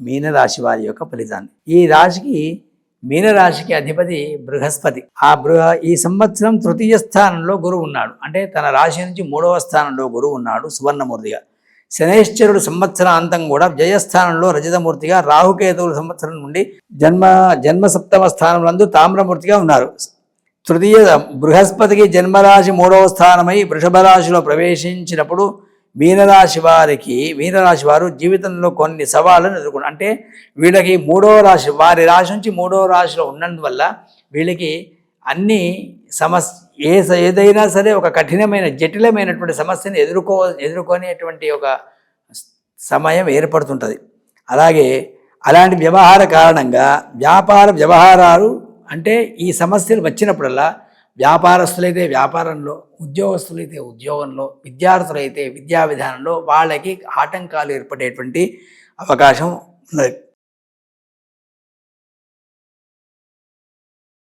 మీనరాశి వారి యొక్క ఫలితాన్ని. ఈ రాశికి మీనరాశికి అధిపతి బృహస్పతి. ఆ బృహ ఈ సంవత్సరం తృతీయ స్థానంలో గురువు ఉన్నాడు. అంటే తన రాశి నుంచి మూడవ స్థానంలో గురువు ఉన్నాడు సువర్ణమూర్తిగా. శనేశ్వరుడు సంవత్సరాంతం కూడా జయస్థానంలో రజతమూర్తిగా రాహుకేతువుల సంవత్సరం నుండి జన్మ జన్మ సప్తమ స్థానంలో తామ్రమూర్తిగా ఉన్నారు. తృతీయ బృహస్పతికి జన్మరాశి మూడవ స్థానమై వృషభ రాశిలో ప్రవేశించినప్పుడు మీనరాశి వారికి మీనరాశి వారు జీవితంలో కొన్ని సవాళ్ళను ఎదుర్కొన్నారు అంటే వీళ్ళకి మూడవ రాశి వారి రాశి నుంచి మూడవ రాశిలో ఉన్నందువల్ల వీళ్ళకి అన్ని సమస్య ఏ స- ఏదైనా సరే ఒక కఠినమైన జటిలమైనటువంటి సమస్యను ఎదుర్కో ఎదుర్కొనేటువంటి ఒక సమయం ఏర్పడుతుంటుంది. అలాగే అలాంటి వ్యవహార కారణంగా వ్యాపార వ్యవహారాలు అంటే ఈ సమస్యలు వచ్చినప్పుడల్లా వ్యాపారస్తులైతే వ్యాపారంలో ఉద్యోగస్తులైతే ఉద్యోగంలో విద్యార్థులైతే విద్యా విధానంలో వాళ్ళకి ఆటంకాలు ఏర్పడేటువంటి అవకాశం ఉన్నది.